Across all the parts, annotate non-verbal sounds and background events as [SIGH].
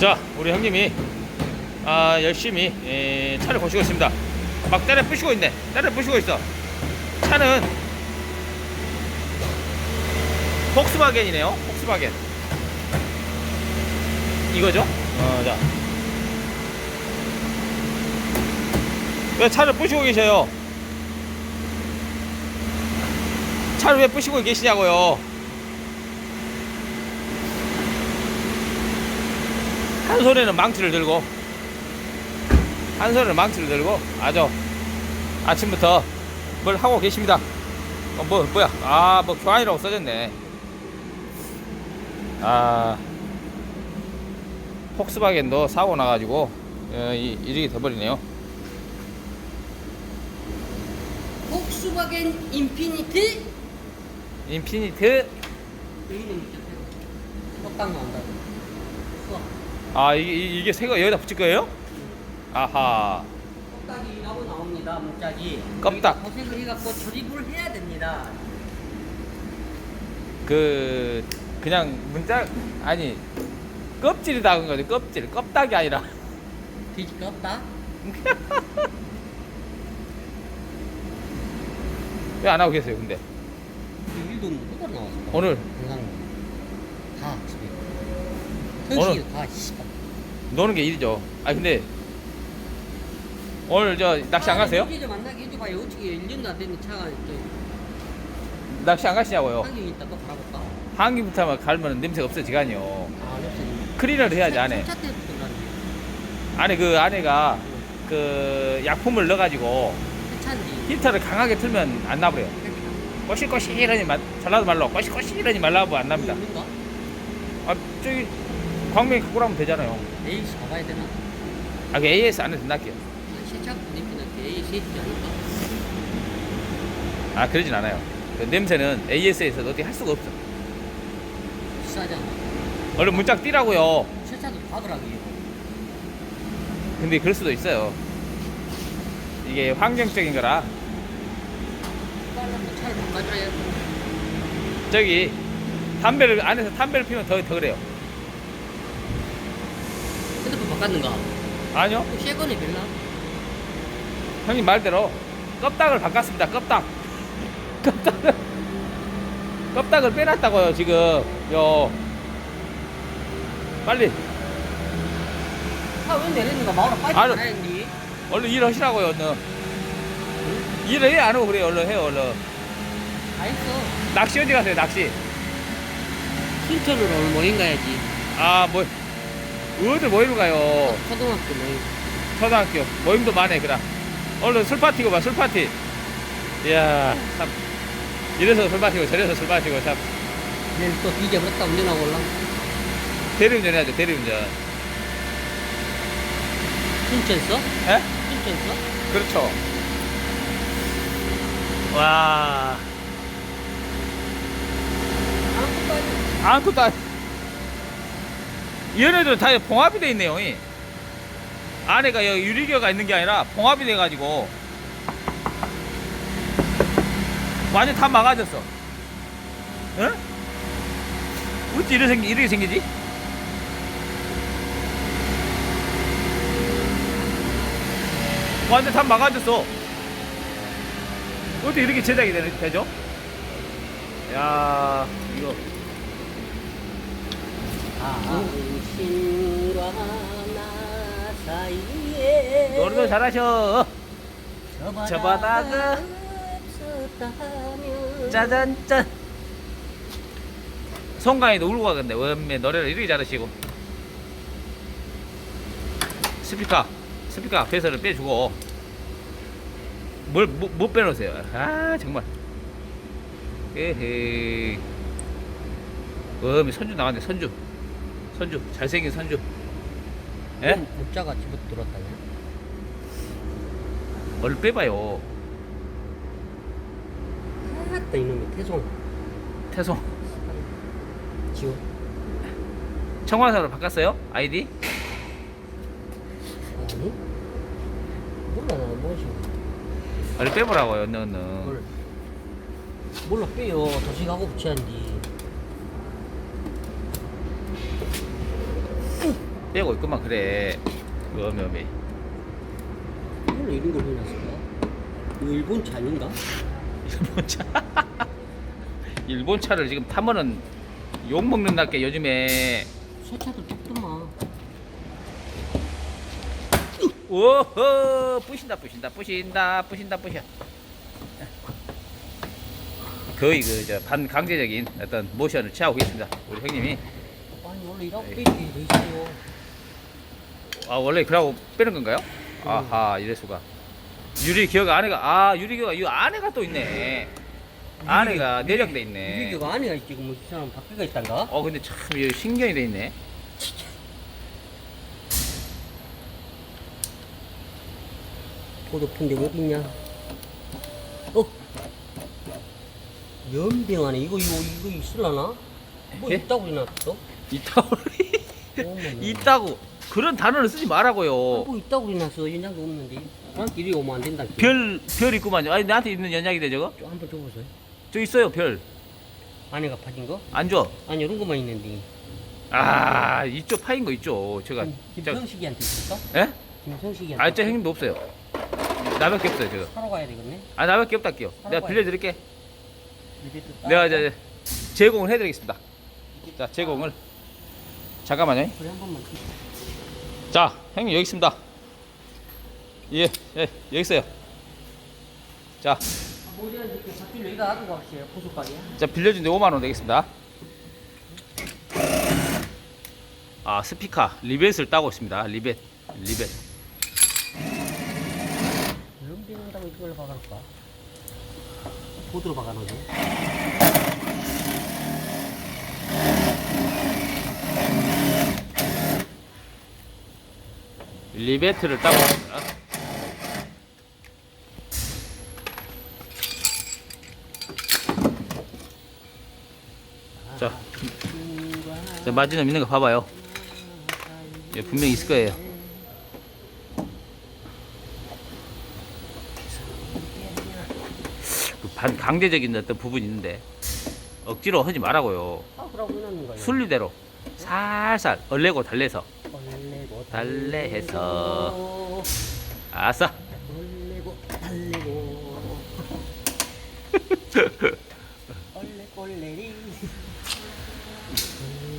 자, 우리 형님이 아, 열심히 에, 차를 고치고 있습니다. 막 때려 부시고 있네. 때려 부시고 있어. 차는 폭스바겐이네요. 폭스바겐. 이거죠? 어, 자. 왜 차를 부시고 계셔요? 차를 왜 부시고 계시냐고요? 한 손에는 망치를 들고 한 손에는 망치를 들고 아주 아침부터 뭘 하고 계십니다. 어, 뭐 뭐야? 아 뭐 교환이라고 써졌네. 아 폭스바겐도 사고 나가지고 어, 이, 이렇게 돼버리네요. 폭스바겐 인피니티 인피니트 여기는 밑에 헛당 나온다. 수학. 아 이게 이- 이게 새거 여기다 붙일 거예요? 아하 껍딱이라고 나옵니다. 문짝이. 껍딱. 고색을 해갖고 조립을 해야 됩니다. 그 그냥 문자 아니 껍질이 닿은 거지 껍질 껍딱이 아니라 [LAUGHS] 돼지 껍딱. [LAUGHS] 왜 안 하고 계세요 근데 그 일도 누가 나왔어? 오늘 영상 다 집에. 현실이 다 씨발. 노는 게 일이죠 아 근데 오늘 저 낚시 안 가세요? 여기 좀 만나게 해줘봐요. 어떻게 1년도 안 되는 차가 이렇게 낚시 안 가시냐고요 환경이 있다. 또 바라볼까? 한기부터만 갈면 냄새가 없어지가니요 아, 없어지네. 클리너를 해야지 안에 차 때부터 그러네. 안에 그 안에가 그 약품을 넣어가지고 세차인지. 히터를 강하게 틀면 안 나버려요 꼬실꼬실하니 마, 전라도 말로 꼬실꼬실하니 말라고 안 납니다 있는가? 아 저기 광명이 갖고 나면 되잖아요. AS 가봐야 되나? 아 그 AS 안에 든다게요. 세차 분위기는 AS 있지 않을까? 아 그러진 않아요. 그 냄새는 AS에서 어떻게 할 수가 없어. 비싸잖아. 얼른 문짝 띄라고요. 세차도 받으라고 이거. 근데 그럴 수도 있어요. 이게 환경적인 거라. 빨라도 차를 바꿔줘야 저기 담배를 안에서 담배를 피우면 더, 더 그래요 바꿨는가? 아니요 또 쉐건이 별나? 형님 말대로 껍닥을 바꿨습니다 껍닥 껍닥을 껍닥을 빼놨다고요 지금 요 빨리 차왜 내리는가? 마오라 빨리 아유. 가야 했니? 얼른 일하시라고요 얼른 일을 해안 하고 그래요 얼른 해요 얼른 다 했어. 낚시 어디 가세요 낚시 순천으로 오늘 모임 가야지. 아뭐 어디 모임 가요? 초등학교 모임. 초등학교. 모임도 많네 그라 얼른 술 파티고 봐 술 파티. 이야 참. 이래서 술 마시고 저래서 술 마시고 참. 내일 또 그랬다 운전하고 올라. 대리운전 해야죠 대리운전? 에? 순천 써? 그렇죠. 와. 아무것도 안 얘네들은 다 봉합이 돼 있네요 이. 안에가 여기 유리기어가 있는 게 아니라 봉합이 돼 가지고 완전 다 막아졌어 응? 어찌 이렇게 생기 이렇게 생기지? 완전 다 막아졌어 어떻게 이렇게 제작이 되, 되죠? 야 이거 당신과 나 사이에 노래도 잘하셔. 저저 바다가. 없었다면 짜잔 짠. 송강이도 울고 가겠네. 원래 노래를 이렇게 잘하시고. 스피커 스피커 앞에서를 빼주고. 뭘못 빼놓으세요? 아 정말. 에헤이. 어미 선주 나왔네 선주 선주 잘생긴 선주. 예? 문자가 집어 들어왔다냐? 얼른 빼봐요. 아따 이놈의 태송. 태송. 지워. 청와사로 바꿨어요? 아이디? 아니? 몰라 나 뭐지. 얼른 빼보라고요 너는 뭘? 몰라 빼요. 도식하고 붙여야지 빼고 있구만 그래 그 어미 어미 이걸로 이런 걸 해놨을까? 이거 일본 차 아닌가? 일본 차 [LAUGHS] 일본 차를 지금 타면은 욕 먹는다께 요즘에 새 차도 좁더만. 오호 부신다 부신다 부신다 부신다 부셔 거의 그저 반강제적인 어떤 모션을 취하고 계십니다 우리 형님이 아니 원래. 빼지 돼 있어요. 아 원래 그러고 빼는 건가요? 아하 이래 수가 유리 기어가 안에가 아 유리 기어가 이 안에가 또 있네 안에가 내력돼 있네 유리교가 안에가 있지 그럼 이 사람 밖에가 있단가? 어 근데 참 이거 신경이 돼 있네 도둑푼데 어딨냐? 어? 연병 안에 이거 이거 이거 있을라나? 뭐 예? 있다고 해놨어? 있다고 어머나. 있다고 그런 단어를 쓰지 말라고요. 뭐 있다고 해놨어 연장도 없는데. 나한테 이리 오면 안 된다 별 별 있구만요. 아니 나한테 있는 연약이돼 저거? 좀 한번 줘보세요. 저 있어요 별. 안에가 파진 거? 안 줘. 아니 이런 것만 있는데. 아 이쪽 파인 거 있죠. 제가 김- 저, 김성식이한테 있을까? 예? 김성식이한테 아 저 형님도 없어요. 나밖에 없어요 저거 사러 가야 되겠네. 아 나밖에 없다 끼요. 내가. 빌려드릴게. 내가 이제 제공을 해드리겠습니다. 자 제공을. 잠깐만요. 그래 한 번만 자 형님 여기 있습니다. 예, 예 여기 있어요. 자, 자 빌려준 데 5만 원 되겠습니다. 아 스피커 리벳을 따고 있습니다. 리벳 리벳. 연병 한다고 이걸 박아놓을까? 보드로 박아놓지 리베트를 따고 있습니다. 자, 자 마지노 있는 거 봐봐요. 예, 분명히 있을 거예요. 그 반강제적인 어떤 부분이 있는데 억지로 하지 말라고요. 아 순리대로 살살 얼레고 달래서 달래해서. 아싸. 얼레고 달래고. 얼레 꼴레리.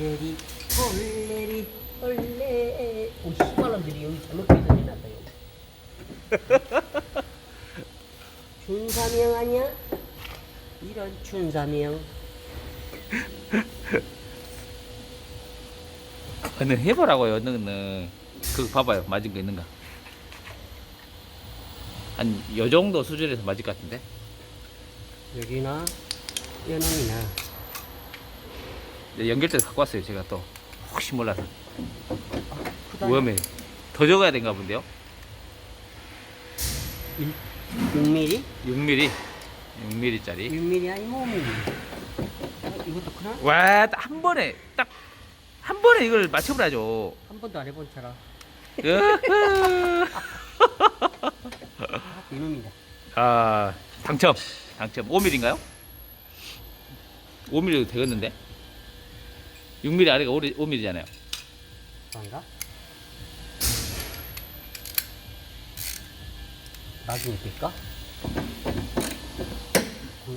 얼레리 꼴레리 얼레. 오 씨발놈들이 여기 잘못 빼서 해놨다 여기. 춘사명 아니야? 이런 춘사명 얼른 해보라고요 너는 그거 봐봐요. 맞은 거 있는가? 한 요 정도 수준에서 맞을 것 같은데? 여기나 연홍이나. 이제 연결돼서 갖고 왔어요 제가 또. 혹시 몰라서. 크다 위험해. 더 적어야 된가 본데요? 6mm? 6mm 6mm짜리. 6mm 아니면 5mm 어, 이것도 크나? 와 한 번에 딱 한 번에 이걸 맞춰보라죠. 한 번도 안 해본 차라 으흐. 아, 이놈이다 아 당첨 당첨 5mm인가요? 5mm도 되겠는데 6mm 아래가 5mm잖아요 그런가? 나중에 뺄까?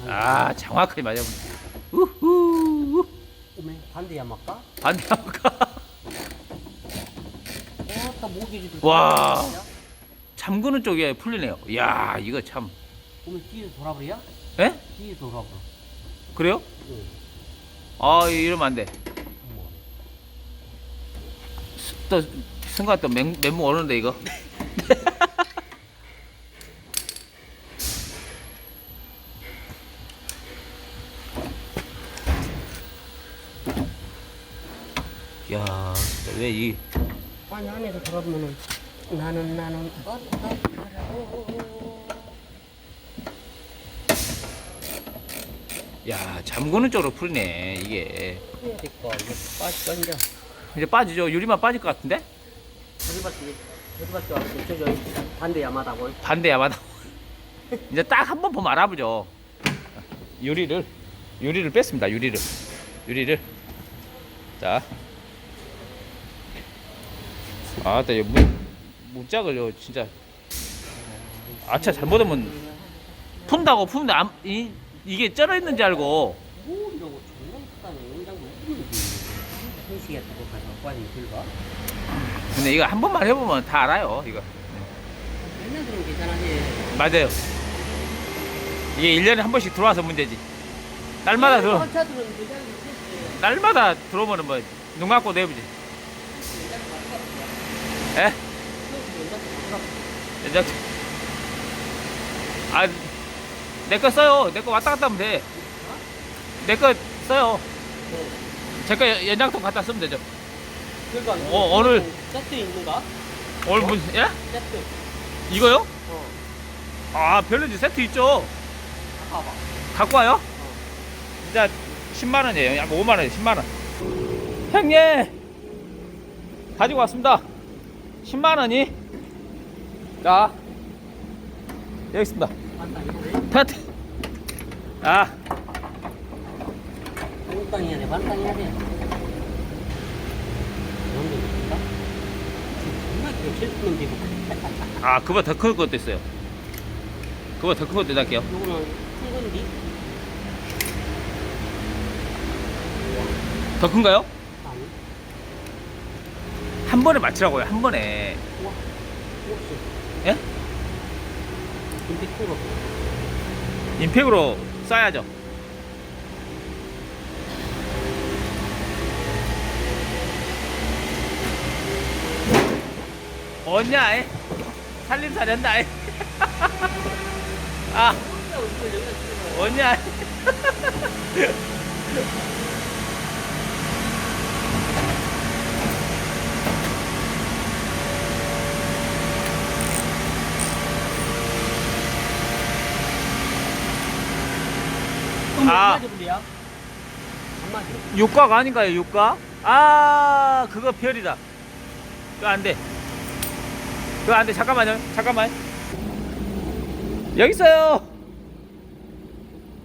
아 정확하게 맞아보네 우후 오메 반대야 맞까? 반대 한번 가 와. 잠그는 쪽에 풀리네요 이야 이거 참 오메 뒤에서 돌아버려? 에? 뒤에서 돌아버려 그래요? 응 아 이러면 안돼 어머 또 순간 또 맹, 멘붕 오는데 이거 [LAUGHS] 야, 왜이 아니 안에서 돌아보면은 나는 나는 어떡하라고 야, 잠그는 쪽으로 풀리네 이게. 이거 빠질까 이제 이제 빠지죠. 유리만 빠질 것 같은데? 반대 야마다고 반대 야 마다. 이제 딱 한 번 보면 알아보죠. 유리를 유리를 뺐습니다. 유리를 유리를 자 아따 이 문, 문짝을 요 진짜. 아차 잘못하면 푼다고 푸는데 안, 이, 이게 쩔어 있는 줄 알고. 오 이러고 가서 관이 들가 근데 이거 한 번만 해보면 다 알아요 이거. 맨날 들으면 괜찮아지 맞아요. 이게 1년에 한 번씩 들어와서 문제지. 날마다 들어. 날마다 들어오면 뭐눈 감고 내보지 에? 연장 아 내 거 써요 내 거 왔다 갔다 하면 돼 내 거 써요 제거 연장통 갖다 쓰면 되죠 그러니까 어, 오늘- 세트 있는가? 오늘 문 예? 세트 이거요? 어 아 별로지 세트 있죠 봐봐 갖고 와요? 진짜 10만 원이에요. 약 5만 원이에요. 10만 원. 형님 가지고 왔습니다. 10만 원이 자 여기 있습니다. 타트. 아 반땅 해야 돼 반땅 해야 돼 아, 그거 더큰 것도 있어요. 그거 더큰 것도 할게요. 요거는 큰 건디 더 큰가요? 한 번에 맞추라고요. 한 번에. 예? 큰거 임팩으로 쏴야죠. 뭐냐? 이? 살림살이 한다. 이. [LAUGHS] 아, 뭐냐? 이? [LAUGHS] 아. 한마디 불이야 한마디 육과가 아닌가요? 육과? 아, 그거 별이다. 그거 안 돼. 그거 안 돼. 잠깐만요. 잠깐만. 여기 있어요.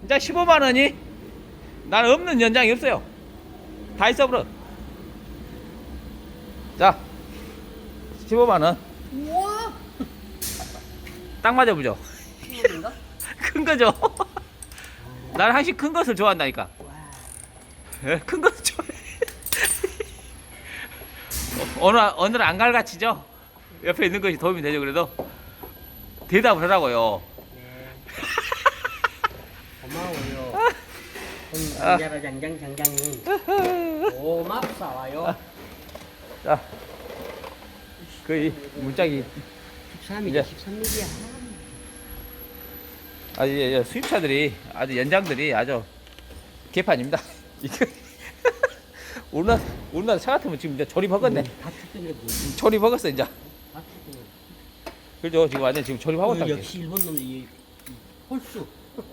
이제 15만 원이 난 없는 연장이 없어요. 다 있어 버려. 자, 15만 원. 우와 딱 맞아 보죠. [LAUGHS] 큰 거죠. 나는 항상 큰 것을 좋아한다니까. 예, 큰 것을 좋아해. 어, 오늘 오늘 안 갈가치죠? 옆에 있는 것이 도움이 되죠 그래도 대답을 하라고요. 네. 고마워요 아. 장자라 장장 장장님 고맙사와요 자, 그이 문짝이 13mm 이제. 13mm야 아주 예, 예, 수입차들이 아주 연장들이 아주 개판입니다. [LAUGHS] 이거 [LAUGHS] 우리나라 우리나라 차 같으면 지금 이제 조립하겠네. 조립하겠어 이제. 그죠? 지금 완전 지금 조립하고 있다. 어, 역시 일본 놈이 홀수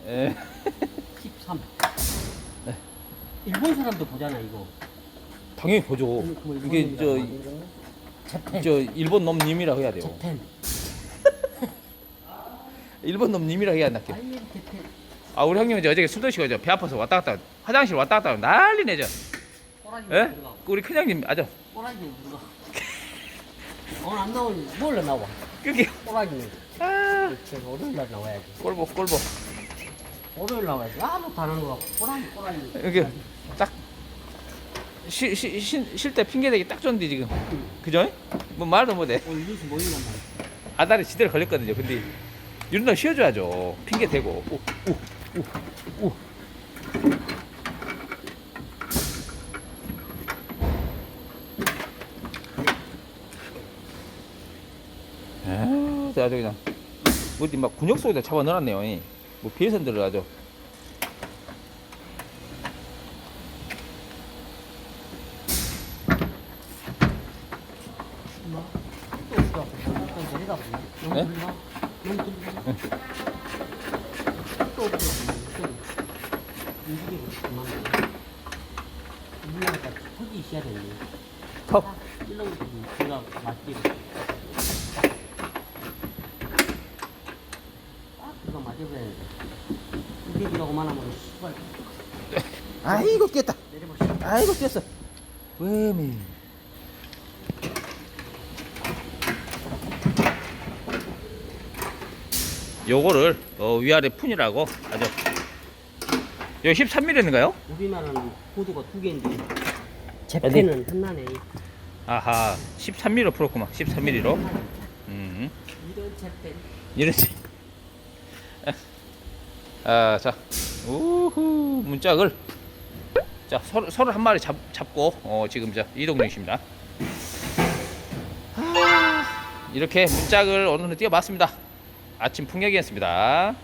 예. [LAUGHS] 13 일본 사람도 보잖아 이거 당연히 보죠. 이게 저 저 일본 놈님이라고 해야 돼요. 재팬 일본 놈님이라고 해야 재팬 아 우리 형님은 저 어저께 술 드시고 저배 아파서 왔다 갔다 화장실 왔다 갔다 하면 저. 꼬라지 예? 우리 큰 형님 아주 꼬라지 들어가. [LAUGHS] 오늘 안 나오면 뭘로 나와? 그게. 꼬라지는 아. 제가 월요일 날 나와야지. 꼴보 꼴보. 월요일 나와야지. 안 하는 거 꼬라지 꼬라지. 여기 딱쉴쉴 때 핑계 대기 딱 좋은데 지금. 그죠? 뭐 말도 못해. 오늘 뉴스 모이란 말이야 아다리 지대로 걸렸거든요. 근데 날 쉬어줘야죠. 핑계 대고 우, 우, 우, 우. 아, 아주 그냥 어디 막 군역 속에다 잡아 넣어놨네요. 이. 뭐 비해선들을 아주 턱이 있어야 되는데. 턱. 찔러보시면 제가 맞게. 아이고 깼다. 아이고 깼어. 왜미. 요거를 어, 위아래 푼이라고. 아주. 요 13mm인가요? 우리나라는 호두가 두 개인데. 재팬은 한나네. 아하, 13mm 풀었구만. 13mm로. 음, 이런 재팬. 이렇지. 아, 자, 우후, 문짝을. 자, 서로, 서로 한 마리 잡, 잡고, 어, 지금 자, 이동 중이십니다. 아, 이렇게 문짝을 오늘은 띄워봤습니다. 아침 풍경이었습니다.